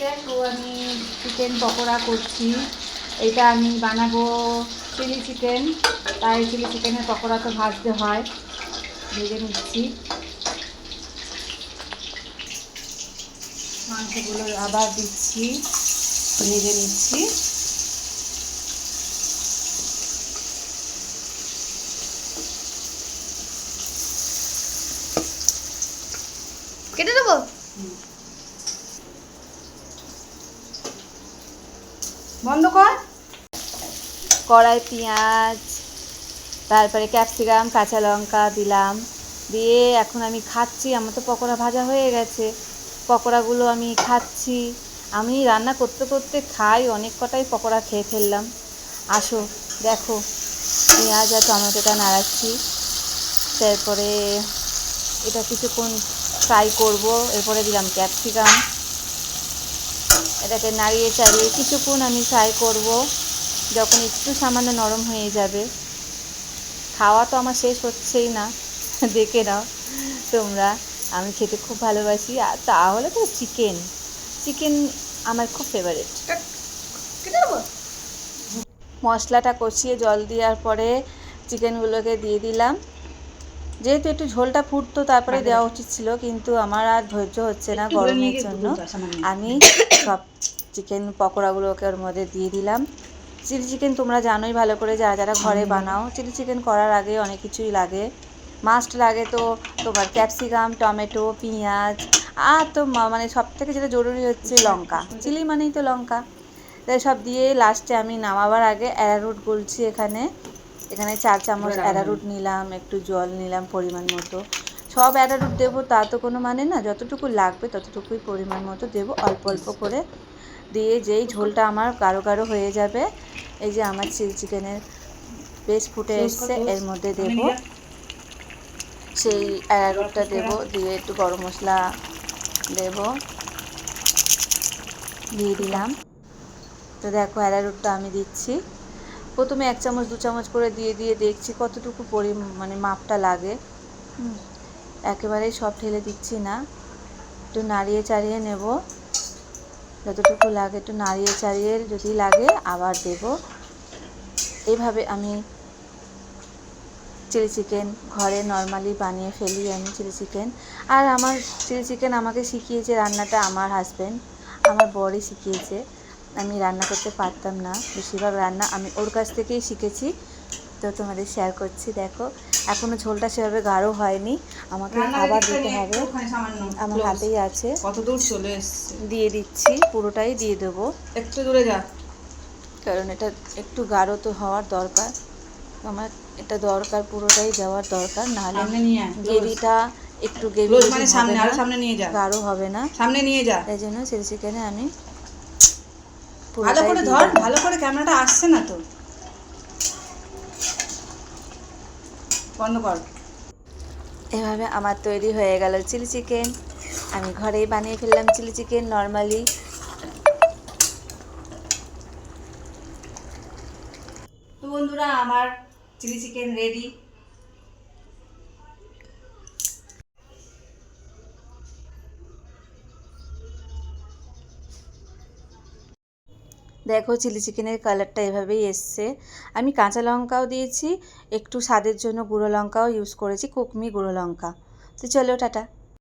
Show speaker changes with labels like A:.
A: দেখো আমি চিকেন পকোড়া করছি। এটা আমি বানাবো চিলি চিকেন তাই চিলি চিকেনের পকোড়া তো ভাজতে হয়। ভেজে নিচ্ছি। মাংসগুলো আবার দিচ্ছি। ভেজে নিচ্ছি।
B: কেটে দেবো?
A: বন্ধ কর। কড়াই পেঁয়াজ, তারপরে ক্যাপসিকাম, কাঁচা লঙ্কা দিলাম। দিয়ে এখন আমি খাচ্ছি, আমার তো পকোড়া ভাজা হয়ে গেছে। পকোড়াগুলো আমি খাচ্ছি। আমি রান্না করতে করতে খাই, অনেক কটাই পকোড়া খেয়ে ফেললাম। আসো, দেখো, পেঁয়াজ আর টমেটোটা নাড়াচ্ছি। তারপরে এটা কিছুক্ষণ ফ্রাই করব, এরপরে দিলাম ক্যাপসিকাম। এটাকে নাড়িয়ে চাড়িয়ে কিছুক্ষণ আমি ফ্রাই করব, যখন একটু সামান্য নরম হয়ে যাবে। খাওয়া তো আমার শেষ হচ্ছেই না, দেখে নাও তোমরা। আমি খেতে খুব ভালোবাসি। আর তাহলে তো চিকেন চিকেন আমার খুব ফেভারিট মশলাটা কষিয়ে জল দেওয়ার পরে চিকেনগুলোকে দিয়ে দিলাম। যেহেতু একটু ঝোলটা ফুটতো তারপরে দেওয়া উচিত ছিল কিন্তু আমার আর ধৈর্য হচ্ছে না গরমের জন্য। আমি সব চিকেন পকোড়াগুলোকে ওর মধ্যে দিয়ে দিলাম। চিলি চিকেন তোমরা জানোই ভালো করে যারা যারা ঘরে বানাও চিলি চিকেন করার আগে অনেক কিছুই লাগে। মাস্ট লাগে তো তোমার ক্যাপসিকাম টমেটো পেঁয়াজ আর তো মানে সব থেকে যেটা জরুরি হচ্ছে লঙ্কা। চিলি মানেই তো লঙ্কা। তাই সব দিয়ে লাস্টে আমি নামাবার আগে অ্যারারুট গুলছি এখানে। এখানে চার চামচ অ্যারারুট নিলাম একটু জল নিলাম পরিমাণ মতো। সব অ্যারারুট দেবো তা তো কোনো মানে না যতটুকু লাগবে ততটুকুই পরিমাণ মতো দেবো অল্প অল্প করে দিয়ে যেই ঝোলটা আমার গাঢ় গাঢ় হয়ে যাবে এই যে আমার চিলি চিকেনের বেশ ফুটে এসছে এর মধ্যে দেবো। সেই অ্যারারুটটা দেবো দিয়ে একটু গরম মশলা দেবো। দিয়ে দিলাম। তো দেখো অ্যারারুটটা আমি দিচ্ছি। প্রথমে এক চামচ দু চামচ করে দিয়ে দিয়ে দেখছি কতটুকু পরি মানে মাপটা লাগে। হুম, একেবারেই সব ঢেলে দিচ্ছি না। একটু নাড়িয়ে চাড়িয়ে নেব। যতটুকু লাগে একটু নাড়িয়ে চাড়িয়ে যদি লাগে আবার দেব। এইভাবে আমি চিলি চিকেন ঘরে নর্মালি বানিয়ে ফেলি আমি চিলি চিকেন। আর আমার চিলি চিকেন আমাকে শিখিয়েছে রান্নাটা আমার হাজব্যান্ড আমার বরই শিখিয়েছে। আমি রান্না করতে পারতাম না। বেশিরভাগ রান্না আমি ওর কাছ থেকেই শিখেছি। তো তোমাদের শেয়ার করছি দেখো। এখনও ঝোলটা সেভাবে গাঢ় হয়নি। আমাকে আবার দিতে হবে। আমার হাতেই আছে।
C: কত দূর চলে এসছে?
A: দিয়ে দিচ্ছি পুরোটাই দিয়ে দেবো।
C: একটু দূরে যা।
A: কারণ এটা একটু গাঢ় তো হওয়ার দরকার। আমার এটা দরকার পুরোটাই দেওয়ার দরকার। নাহলে গ্রেভিটা একটু গ্রেভি
C: মানে সামনে আরও সামনে নিয়ে যা।
A: গাঢ় হবে না।
C: সামনে নিয়ে যা।
A: তাই জন্য চিলি চিকেনে আমি
C: ভালো করে ধর ভালো করে ক্যামেরাটা আসছে না তো। বন্ধ কর।
A: এভাবে আমার তৈরি হয়ে গেল চিলি চিকেন। আমি ঘরেই বানিয়ে ফেললাম চিলি চিকেন নর্মালি। তো বন্ধুরা আমার চিলি চিকেন রেডি দেখো চিলি চিকেনের কালারটা এভাবেই এসছে। আমি কাঁচা লঙ্কাও দিয়েছি, একটু স্বাদের জন্য গুঁড়ো লঙ্কাও ইউজ করেছি, কুকমি গুঁড়ো লঙ্কা। তো চলো, টাটা।